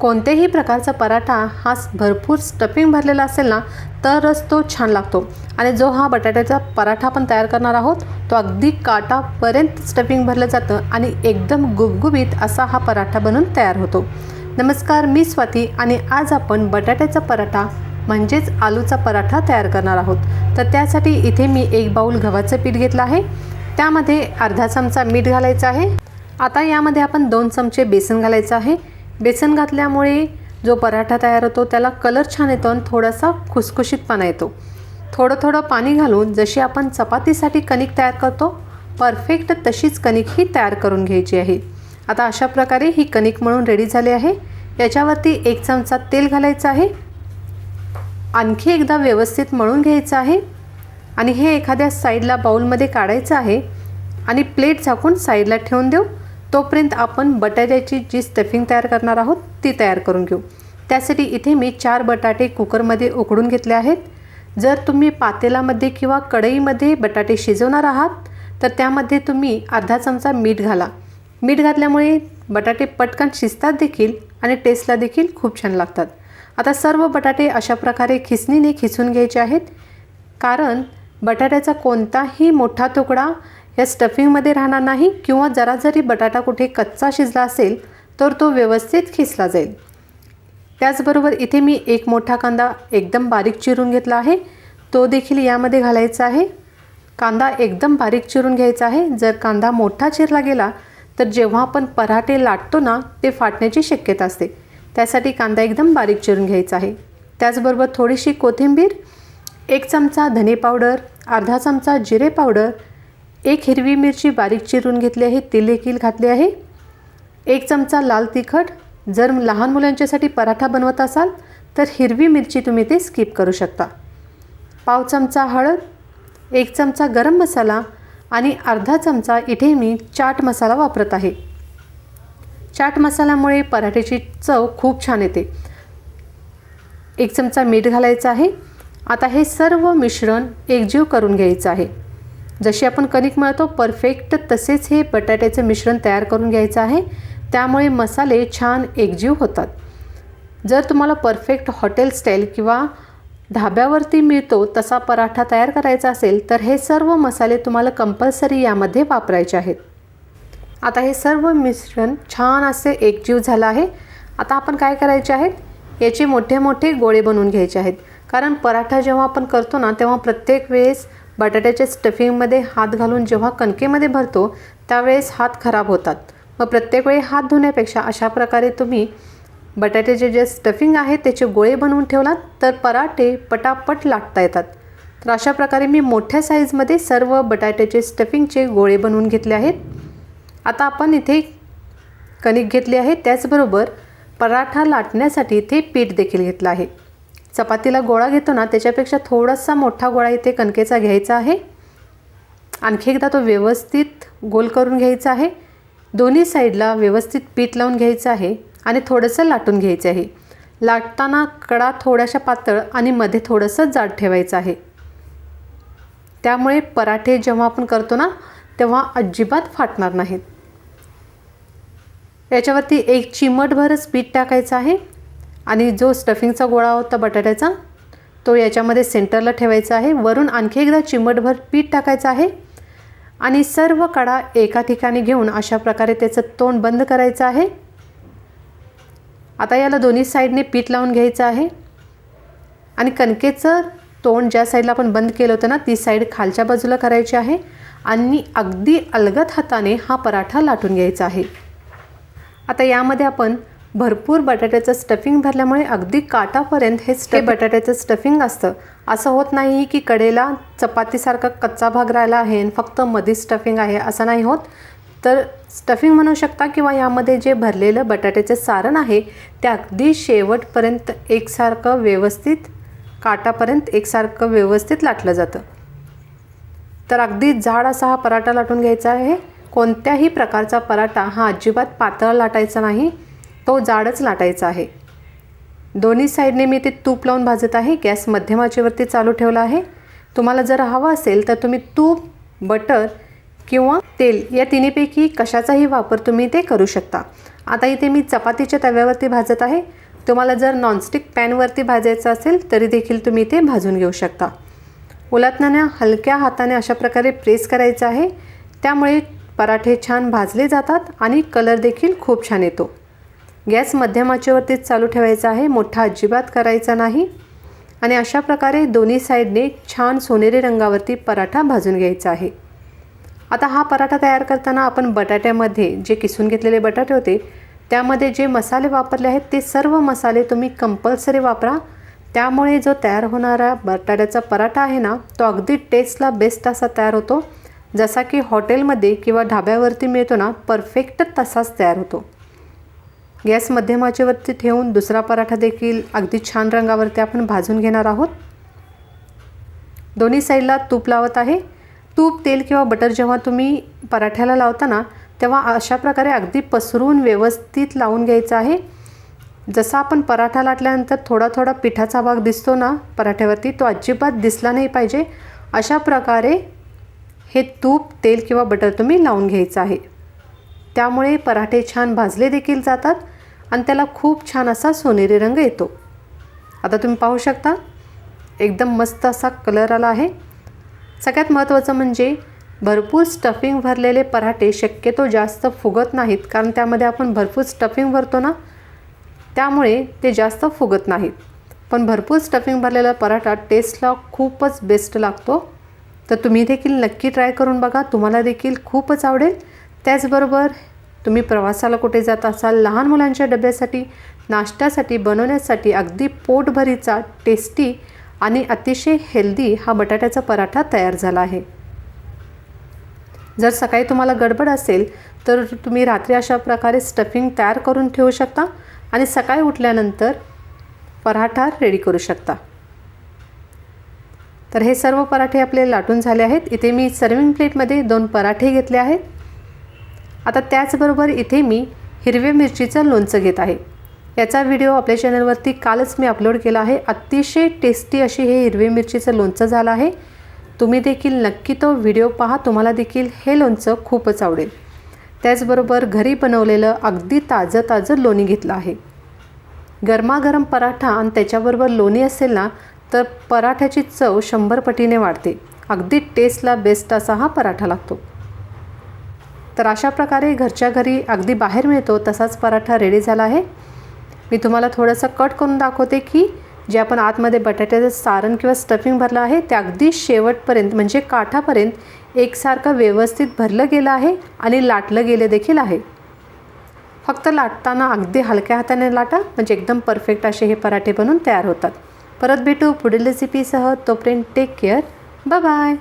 कोणत्याही प्रकारचा पराठा हा भरपूर स्टफिंग भरलेला असेल ना तरच तो छान लागतो. आणि जो हा बटाट्याचा पराठा आपण तयार करणार आहोत तो अगदी काटापर्यंत स्टफिंग भरलं जातं आणि एकदम गुबगुबीत असा हा पराठा बनून तयार होतो. नमस्कार मी स्वाती आणि आज आपण बटाट्याचा पराठा म्हणजेच आलूचा पराठा तयार करणार आहोत. तर त्यासाठी इथे मी एक बाऊल गव्हाचं पीठ घेतलं आहे. त्यामध्ये अर्धा चमचा मीठ घालायचं आहे. आता यामध्ये आपण दोन चमचे बेसन घालायचं आहे. बेसन घातल्यामुळे जो पराठा तयार होतो त्याला कलर छान येतो आणि थोडासा खुसखुशीतपणा येतो. थोडं थोडं पाणी घालून जशी आपण चपातीसाठी कणिक तयार करतो परफेक्ट तशीच कणिक ही तयार करून घ्यायची आहे. आता अशा प्रकारे ही कणिक म्हणून रेडी झाली आहे. याच्यावरती एक चमचा तेल घालायचं आहे. आणखी एकदा व्यवस्थित मळून घ्यायचं आहे. आणि हे एखाद्या साईडला बाऊलमध्ये काढायचं आहे. आणि प्लेट झाकून साईडला ठेवून देऊ. तोपर्यंत आपण बटाट्याची जी स्टफिंग तयार करणार आहोत ती तयार करून घेऊ. त्यासाठी इथे मी चार बटाटे कुकरमध्ये उकडून घेतले आहेत. जर तुम्ही पातेलामध्ये किंवा कढईमध्ये बटाटे शिजवणार आहात तर त्यामध्ये तुम्ही अर्धा चमचा मीठ घाला. मीठ घातल्यामुळे बटाटे पटकन शिजतात देखील आणि टेस्टला देखील खूप छान लागतात. आता सर्व बटाटे अशा प्रकारे खिसणीने खिसून घ्यायचे आहेत. कारण बटाट्याचा कोणताही मोठा तुकडा या स्टफिंगमध्ये राहणार नाही किंवा जरा जरी बटाटा कुठे कच्चा शिजला असेल तर तो व्यवस्थित खिसला जाईल. त्याचबरोबर इथे मी एक मोठा कांदा एकदम बारीक चिरून घेतला आहे. तो देखील यामध्ये घालायचा आहे. कांदा एकदम बारीक चिरून घ्यायचा आहे. जर कांदा मोठा चिरला गेला तर जेव्हा आपण पराठे लाटतो ना ते फाटण्याची शक्यता असते. त्यासाठी कांदा एकदम बारीक चिरून घ्यायचा आहे. त्याचबरोबर थोडीशी कोथिंबीर एक चमचा धने पावडर अर्धा चमचा जिरे पावडर एक हिरवी मिरची बारीक चिरून घेतली आहे ती देखील घातली आहे. एक चमचा लाल तिखट. जर लहान मुलांच्यासाठी पराठा बनवत असाल तर हिरवी मिरची तुम्ही ते स्किप करू शकता. पाव चमचा हळद एक चमचा गरम मसाला आणि अर्धा चमचा इथे मी चाट मसाला वापरत आहे. चाट मसाल्यामुळे पराठ्याची चव खूप छान येते. एक चमचा मीठ घालायचं आहे. आता हे सर्व मिश्रण एकजीव करून घ्यायचं आहे. जशी आपण कणिक मळतो परफेक्ट तसेच हे बटाट्याचं मिश्रण तयार करून घ्यायचं आहे. त्यामुळे मसाले छान एकजीव होतात. जर तुम्हाला परफेक्ट हॉटेल स्टाईल किंवा धाब्यावरती मिळतो तसा पराठा तयार करायचा असेल तर हे सर्व मसाले तुम्हाला कंपल्सरी यामध्ये वापरायचे आहेत. आता हे सर्व मिश्रण छान असे एकजीव झालं आहे. आता आपण काय करायचे आहेत? याचे मोठे मोठे गोळे बनवून घ्यायचे आहेत. कारण पराठा जेव्हा आपण करतो ना तेव्हा प्रत्येक वेळेस बटाट्याच्या स्टफिंगमध्ये हात घालून जेव्हा कणकेमध्ये भरतो त्यावेळेस हात खराब होतात. मग प्रत्येक वेळी हात धुण्यापेक्षा अशा प्रकारे तुम्ही बटाट्याचे जे स्टफिंग आहे त्याचे गोळे बनवून ठेवलात तर पराठे पटापट लाटता येतात. तर अशा प्रकारे मी मोठ्या साईजमध्ये सर्व बटाट्याचे स्टफिंगचे गोळे बनवून घेतले आहेत. आता आपण इथे कणिक घेतली आहे. त्याचबरोबर पराठा लाटण्यासाठी इथे पीठ देखील घेतलं आहे. चपातीला गोळा घेतो ना त्याच्यापेक्षा थोडासा मोठा गोळा इथे कणकेचा घ्यायचा आहे. आणखी एकदा तो व्यवस्थित गोल करून घ्यायचा आहे. दोन्ही साईडला व्यवस्थित पीठ लावून घ्यायचं आहे आणि थोडंसं लाटून घ्यायचं आहे. लाटताना कडा थोड्याशा पातळ आणि मध्ये थोडंसं जाड ठेवायचं आहे. त्यामुळे पराठे जेव्हा आपण करतो ना तेव्हा अजिबात फाटणार नाहीत. याच्यावरती एक चिमटभरच पीठ टाकायचं आहे. आणि जो स्टफिंगचा गोळा होता बटाट्याचा तो याच्यामध्ये सेंटरला ठेवायचा आहे. वरून आणखी एकदा चिमटभर पीठ टाकायचं आहे आणि सर्व कडा एका ठिकाणी घेऊन अशा प्रकारे त्याचं तोंड बंद करायचं आहे. आता याला दोन्ही साईडने पीठ लावून घ्यायचं आहे. आणि कणकेचं तोंड ज्या साईडला आपण बंद केलं होतं ना ती साईड खालच्या बाजूला करायची आहे आणि अगदी अलगद हाताने हा पराठा लाटून घ्यायचा आहे. आता यामध्ये आपण भरपूर बटाट्याचं स्टफिंग भरल्यामुळे अगदी काटापर्यंत हे स्टे बटाट्याचं स्टफिंग असतं. असं होत नाही की कडेला चपातीसारखा कच्चा भाग राहिला आहे आणि फक्त मध्ये स्टफिंग आहे असं नाही होत. तर स्टफिंग म्हणू शकता किंवा यामध्ये जे भरलेलं बटाट्याचं सारण आहे ते अगदी शेवटपर्यंत एकसारखं व्यवस्थित काटापर्यंत एकसारखं व्यवस्थित लाटलं जातं. तर अगदी जाड असा हा पराठा लाटून घ्यायचा आहे. कोणत्याही प्रकारचा पराठा हा अजिबात पातळ लाटायचा नाही. तो जाडच लाटायचा आहे. दोन्ही साईडने मी ते तूप लावून भाजत आहे. गॅस मध्यम आचेवरती चालू ठेवला आहे. तुम्हाला जर हवं असेल तर तुम्ही तूप बटर किंवा तेल या तिन्हीपैकी कशाचाही वापर तुम्ही ते करू शकता. आता इथे मी चपातीच्या तव्यावरती भाजत आहे. तुम्हाला जर नॉनस्टिक पॅनवरती भाजायचं असेल तरी देखील तुम्ही ते भाजून घेऊ शकता. उलटण्याने हलक्या हाताने अशा प्रकारे प्रेस करायचं आहे. त्यामुळे पराठे छान भाजले जातात आणि कलर देखील खूप छान येतो. गॅस मध्यम आचेवरतीच चालू ठेवायचा आहे मोठा अजिबात करायचा नाही. आणि अशा प्रकारे दोन्ही साईडने छान सोनेरी रंगावरती पराठा भाजून घ्यायचा आहे. आता हा पराठा तयार करताना आपण बटाट्यामध्ये जे किसून घेतलेले बटाटे होते त्यामध्ये जे मसाले वापरले आहेत ते सर्व मसाले तुम्ही कंपल्सरी वापरा. त्यामुळे जो तयार होणारा बटाट्याचा पराठा आहे ना तो अगदी टेस्टला बेस्ट असा तयार होतो. जसा की हॉटेलमध्ये किंवा ढाब्यावरती मिळतो ना परफेक्ट तसाच तयार होतो. गॅस मध्यमाचेवरती ठेवून दुसरा पराठा देखील अगदी छान रंगावरती आपण भाजून घेणार आहोत. दोन्ही साईडला तूप लावत आहे. तूप तेल किंवा बटर जेव्हा तुम्ही पराठ्याला लावता ना तेव्हा अशा प्रकारे अगदी पसरून व्यवस्थित लावून घ्यायचं आहे. जसा आपण पराठा लाटल्यानंतर थोडा थोडा पिठाचा भाग दिसतो ना पराठ्यावरती तो अजिबात दिसला नाही पाहिजे. अशा प्रकारे हे तूप तेल किंवा बटर तुम्ही लावून घ्यायचं आहे. त्यामुळे पराठे छान भाजले देखील जातात. आणि त्याला खूप छान असा सोनेरी रंग येतो. आता तुम्ही पाहू शकता एकदम मस्त असा कलर आला आहे. सगळ्यात महत्त्वाचं म्हणजे भरपूर स्टफिंग भरलेले पराठे शक्यतो जास्त फुगत नाहीत कारण त्यामध्ये आपण भरपूर स्टफिंग भरतो ना? त्यामुळे ते जास्त फुगत नाहीत. पण भरपूर स्टफिंग भरलेला पराठा टेस्टला खूपच बेस्ट लागतो. तर तुम्ही देखील नक्की ट्राय करून बघा तुम्हाला देखील खूपच आवडेल. त्याचबरोबर तुम्ही प्रवासाला कुठे जात असाल लहान मुलांच्या डब्यासाठी नाश्त्यासाठी बनवण्यासाठी अगदी पोटभरीचा टेस्टी आणि अतिशय हेल्दी हा बटाट्याचा पराठा तयार झाला आहे. जर सकाळी तुम्हाला गडबड असेल तर तुम्ही रात्री अशा प्रकारे स्टफिंग तयार करून ठेवू शकता आणि सकाळी उठल्यानंतर पराठा रेडी करू शकता. तर हे सर्व पराठे आपले लाटून झाले आहेत. इथे मी सर्विंग प्लेटमध्ये दोन पराठे घेतले आहेत. आता त्याचबरोबर इथे मी हिरव्या मिरचीचं लोणचं घेत आहे. याचा व्हिडिओ आपल्या चॅनलवरती कालच मी अपलोड केला आहे. अतिशय टेस्टी अशी हे हिरवी मिरचीचं लोणचं झालं आहे. तुम्ही देखील नक्की तो व्हिडिओ पहा. तुम्हाला देखील हे लोणचं खूपच आवडेल. त्याचबरोबर घरी बनवलेलं अगदी ताजं ताजं लोणी घेतलं आहे. गरमागरम पराठा आणि त्याच्याबरोबर लोणी असेल ना तर पराठ्याची चव शंभर पटीने वाढते. अगदी टेस्टला बेस्ट असा हा पराठा लागतो. तर अशा प्रकारे घरच्या घरी अगदी बाहेर मिळतो तसाच पराठा रेडी झाला आहे. मी तुम्हाला थोडंसं कट करून दाखवते की जे आपण आतमध्ये बटाट्याचं सारण किंवा स्टफिंग भरलं आहे ते अगदी शेवटपर्यंत म्हणजे काठापर्यंत एकसारखं व्यवस्थित भरलं गेलं आहे आणि लाटलं गेलं देखील आहे. फक्त लाटताना अगदी हलक्या हाताने लाटा म्हणजे एकदम परफेक्ट असे हे पराठे बनून तयार होतात. परत भेटू पुढील रेसिपीसह तोपर्यंत टेक केअर बाय